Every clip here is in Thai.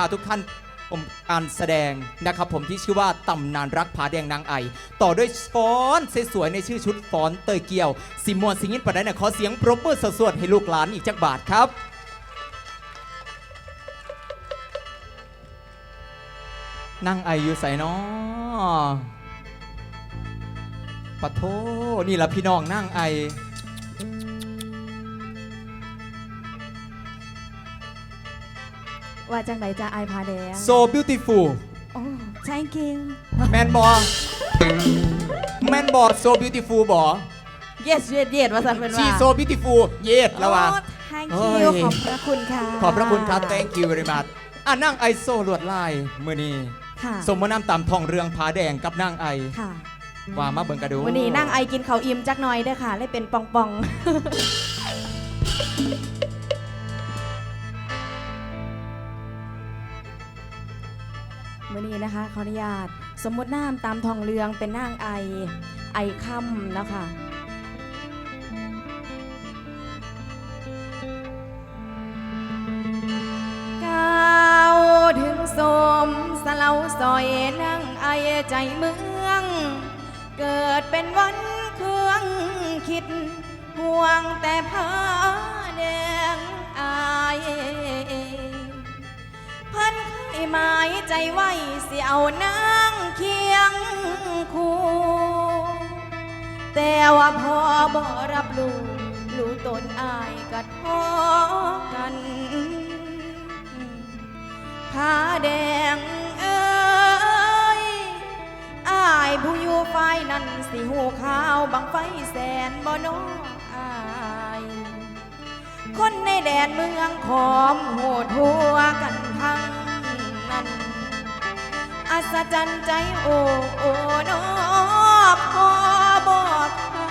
พาทุกท่านชมการแสดงนะครับผมที่ชื่อว่าตำนานรักผาแดงนางไอ ต่อด้วยฟ้อนสวยๆในชื่อชุดฟ้อนเตยเกียวสิมวนสิงินปะได้นะขอเสียงปรบมือสดๆให้ลูกหลานอีกจักบาทครับนางไออยู่ใส่นอปะโทนี่ละพี่น้องนางไอ ว่าจังไดจะอายพาแดง so beautiful โอ้ thank you แมนบอแมนบอ so beautiful บอ yes yes yes ว่าสันเป็นชีว่า so beautiful เย็ดแล้วว่ะโอ้ thank เฮ้ you ย ขอบพระคุณค่ะขอบพระคุณครับ thank you very much อะนั่งไอโซลวดลายมือนี้ค่ะสมมติน้ำตามทองเรืองผาแดงกับนั่งไอ ค่ะว่ามาเบิ่งกระดูวันนี้นั่งไอกินข้าวอิ่มจักหน่อยเด้อค่ะเลยเป็นปอง ปองๆวันนี้นะคะขออนุญาตสมมติน้ำตามทองเรืองเป็นนางไอไอค่ำแล้วค่ะก้าวถึงสมสเลาซอยนั่งไอใจเมือง เกิดเป็นวันเครื่องคิดห่วงแต่ผ้า หมายใจไว้สิเอานางเคียงคู่แต่ว่าพอบ่รับรู้รู้ตนอายก็ท้อกันผ้าแดงเอ้ยอายผู้อยู่ฝ่ายนั้นสิหูขาวบังไฟแสนบ่น้ออายคนในแดนเมืองขอมโหดหัวกันทั้ง นั้น อัศจรรย์ใจโอ้โอ้นอพอบอกข่า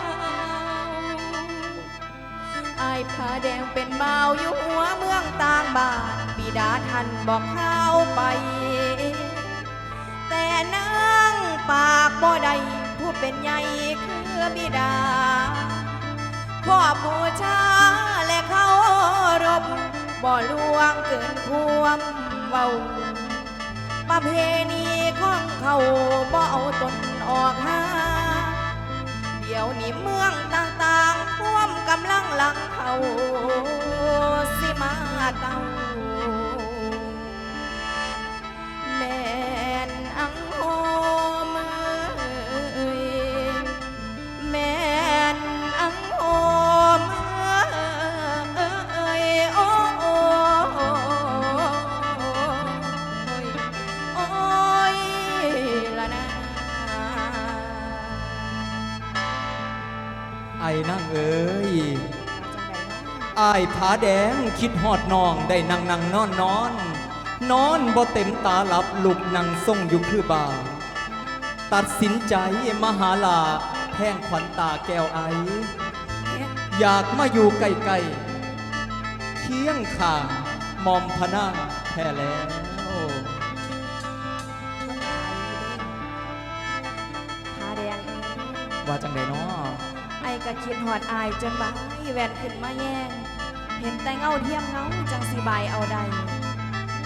วอายผ้าแดงเป็นเบาอยู่หัวเมืองต่างบ้านบิดาท่านบอกเข้าไป แต่นางปากบ่ได้ผู้เป็นใหญ่คือบิดาขอบูชาและเคารพบ่ลวงเกินความเว้า ประเพณีของเขาบ่เอาตนออกหาเดี๋ยวนี้เมืองต่างๆท่วมกำลังหลังเขาสิมาเก่า อ้นั่งเอ้ยอายผาแดงคิดหอดน้องได้นั่งนั่งนอนนอน นอนบ่เต็มตาหลับลุกนั่งทรงอยู่คือบาตัดสินใจมาหาลาแพงขวัญตาแก้วไอ อยากมาอยู่ใกล้ๆเคียงข้างมอมพะนางแท้แล้วผาแดงว่าจังไดเนาะไอ้ก็คิดหอดอายจนบ่ายแวนขึ้นมาแย่ง เห็นแต่เงาเทียมเงาจังสีบายเอาใด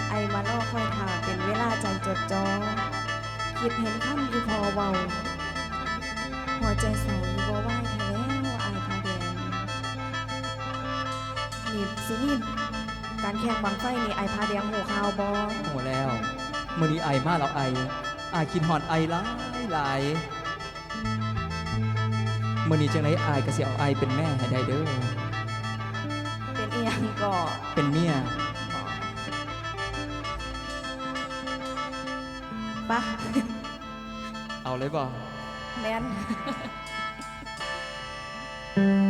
ไอ้มาล่อค่อยทาเป็นเวลาใจจดจอคิดเห็นคำที่พอเว้าหัวใจเสาอยู่บ่ไหวแท้แล้วอายผาแดงนี่สินี่การแข่งบังไฟนี่ไอ้าแดงหูข่าวบอโหแล้วมื้อนี้ไอมาแล้วไอไอคิดหอดไอหลายหลาย มื้อนี้จังไดไอายก็สิเอาไอเป็นแม่ให้ได้เด้อ เป็นเอียงก่อเป็นเมียปะเอาเลยบ่แม่น